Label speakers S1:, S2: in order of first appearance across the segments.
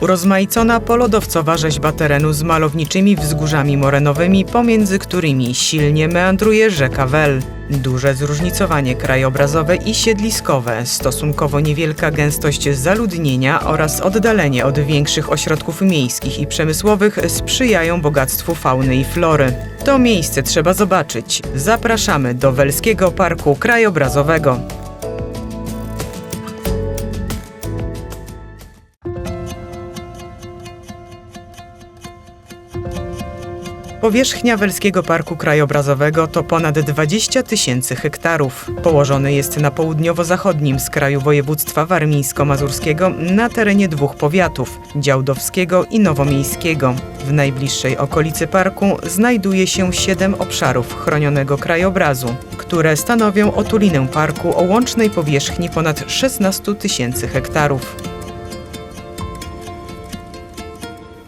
S1: Urozmaicona polodowcowa rzeźba terenu z malowniczymi wzgórzami morenowymi, pomiędzy którymi silnie meandruje rzeka Wel. Duże zróżnicowanie krajobrazowe i siedliskowe, stosunkowo niewielka gęstość zaludnienia oraz oddalenie od większych ośrodków miejskich i przemysłowych sprzyjają bogactwu fauny i flory. To miejsce trzeba zobaczyć. Zapraszamy do Welskiego Parku Krajobrazowego. Powierzchnia Welskiego Parku Krajobrazowego to ponad 20 tysięcy hektarów. Położony jest na południowo-zachodnim skraju województwa warmińsko-mazurskiego na terenie dwóch powiatów działdowskiego i nowomiejskiego. W najbliższej okolicy parku znajduje się siedem obszarów chronionego krajobrazu, które stanowią otulinę parku o łącznej powierzchni ponad 16 tysięcy hektarów.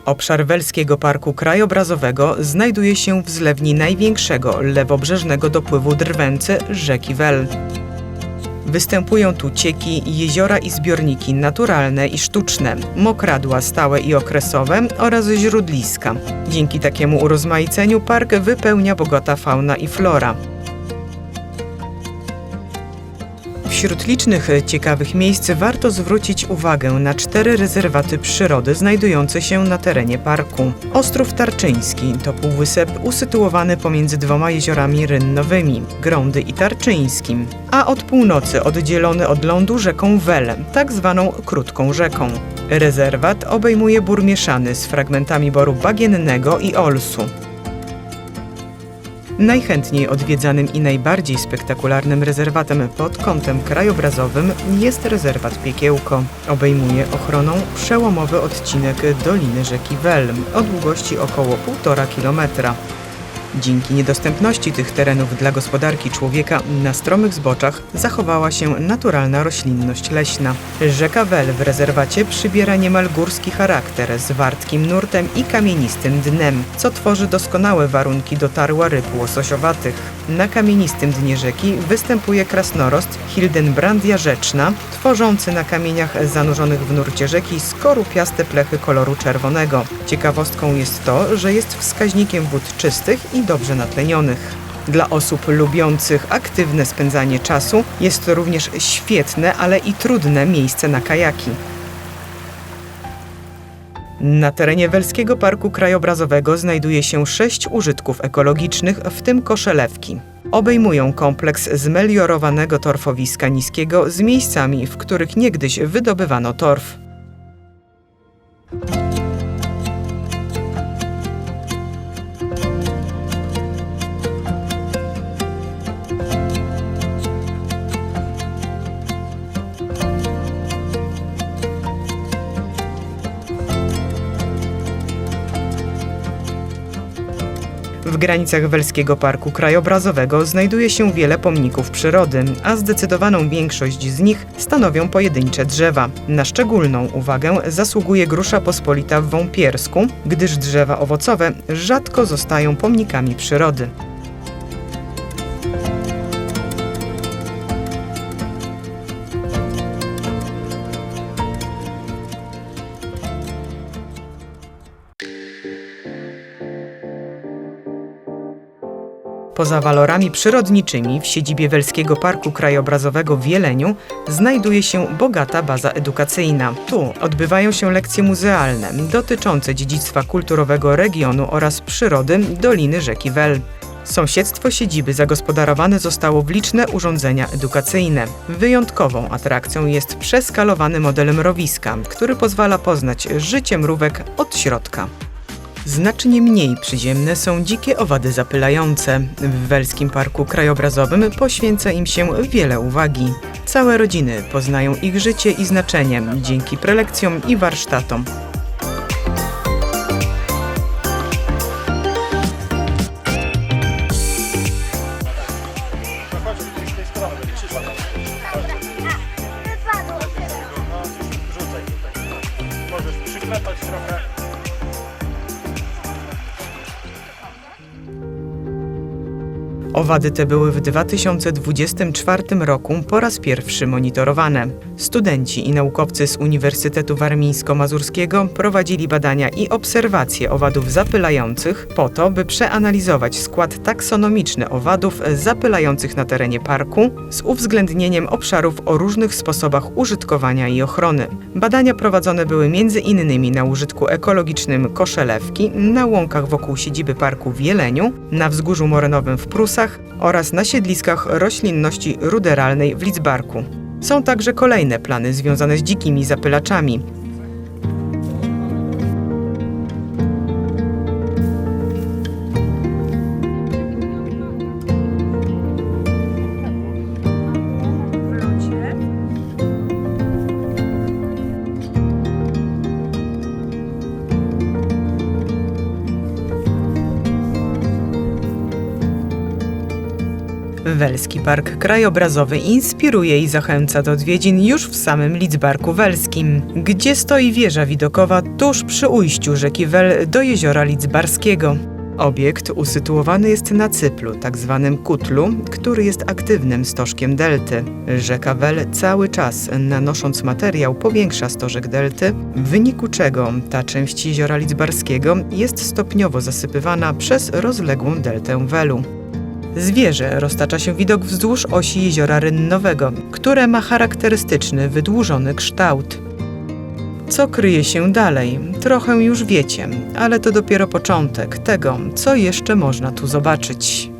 S1: Obszar Welskiego Parku Krajobrazowego znajduje się w zlewni największego lewobrzeżnego dopływu Drwęcy rzeki Wel. Występują tu cieki, jeziora i zbiorniki naturalne i sztuczne, mokradła stałe i okresowe oraz źródliska. Dzięki takiemu urozmaiceniu park wypełnia bogata fauna i flora. Wśród licznych e, ciekawych miejsc warto zwrócić uwagę na cztery rezerwaty przyrody znajdujące się na terenie parku. Ostrów Tarczyński to półwysep usytuowany pomiędzy dwoma jeziorami rynnowymi, Grądy i Tarczyńskim, a od północy oddzielony od lądu rzeką Wel, tak zwaną Krótką Rzeką. Rezerwat obejmuje bór mieszany z fragmentami boru bagiennego i olsu. Najchętniej odwiedzanym i najbardziej spektakularnym rezerwatem pod kątem krajobrazowym jest rezerwat Piekiełko. Obejmuje ochroną przełomowy odcinek Doliny rzeki Welm o długości około 1,5 kilometra. Dzięki niedostępności tych terenów dla gospodarki człowieka na stromych zboczach zachowała się naturalna roślinność leśna. Rzeka Wel w rezerwacie przybiera niemal górski charakter z wartkim nurtem i kamienistym dnem, co tworzy doskonałe warunki do tarła ryb łososiowatych. Na kamienistym dnie rzeki występuje krasnorost Hildenbrandia rzeczna, tworzący na kamieniach zanurzonych w nurcie rzeki skorupiaste plechy koloru czerwonego. Ciekawostką jest to, że jest wskaźnikiem wód czystych i dobrze natlenionych. Dla osób lubiących aktywne spędzanie czasu jest to również świetne, ale i trudne miejsce na kajaki. Na terenie Welskiego Parku Krajobrazowego znajduje się sześć użytków ekologicznych, w tym koszelewki. Obejmują kompleks zmeliorowanego torfowiska niskiego z miejscami, w których niegdyś wydobywano torf. W granicach Welskiego Parku Krajobrazowego znajduje się wiele pomników przyrody, a zdecydowaną większość z nich stanowią pojedyncze drzewa. Na szczególną uwagę zasługuje grusza pospolita w Wąpiersku, gdyż drzewa owocowe rzadko zostają pomnikami przyrody. Poza walorami przyrodniczymi w siedzibie Welskiego Parku Krajobrazowego w Jeleniu znajduje się bogata baza edukacyjna. Tu odbywają się lekcje muzealne dotyczące dziedzictwa kulturowego regionu oraz przyrody Doliny rzeki Wel. Sąsiedztwo siedziby zagospodarowane zostało w liczne urządzenia edukacyjne. Wyjątkową atrakcją jest przeskalowany model mrowiska, który pozwala poznać życie mrówek od środka. Znacznie mniej przyziemne są dzikie owady zapylające. W Welskim Parku Krajobrazowym poświęca im się wiele uwagi. Całe rodziny poznają ich życie i znaczenie dzięki prelekcjom i warsztatom. Owady te były w 2024 roku po raz pierwszy monitorowane. Studenci i naukowcy z Uniwersytetu Warmińsko-Mazurskiego prowadzili badania i obserwacje owadów zapylających po to, by przeanalizować skład taksonomiczny owadów zapylających na terenie parku z uwzględnieniem obszarów o różnych sposobach użytkowania i ochrony. Badania prowadzone były m.in. na użytku ekologicznym Koszelewki, na łąkach wokół siedziby parku w Jeleniu, na wzgórzu morenowym w Prusach oraz na siedliskach roślinności ruderalnej w Lidzbarku. Są także kolejne plany związane z dzikimi zapylaczami. Welski Park Krajobrazowy inspiruje i zachęca do odwiedzin już w samym Lidzbarku Welskim, gdzie stoi wieża widokowa tuż przy ujściu rzeki Wel do jeziora Lidzbarskiego. Obiekt usytuowany jest na cyplu, tak zwanym kutlu, który jest aktywnym stożkiem delty. Rzeka Wel cały czas, nanosząc materiał, powiększa stożek delty, w wyniku czego ta część jeziora Lidzbarskiego jest stopniowo zasypywana przez rozległą deltę Welu. Z wieży roztacza się widok wzdłuż osi jeziora Rynnowego, które ma charakterystyczny, wydłużony kształt. Co kryje się dalej? Trochę już wiecie, ale to dopiero początek tego, co jeszcze można tu zobaczyć.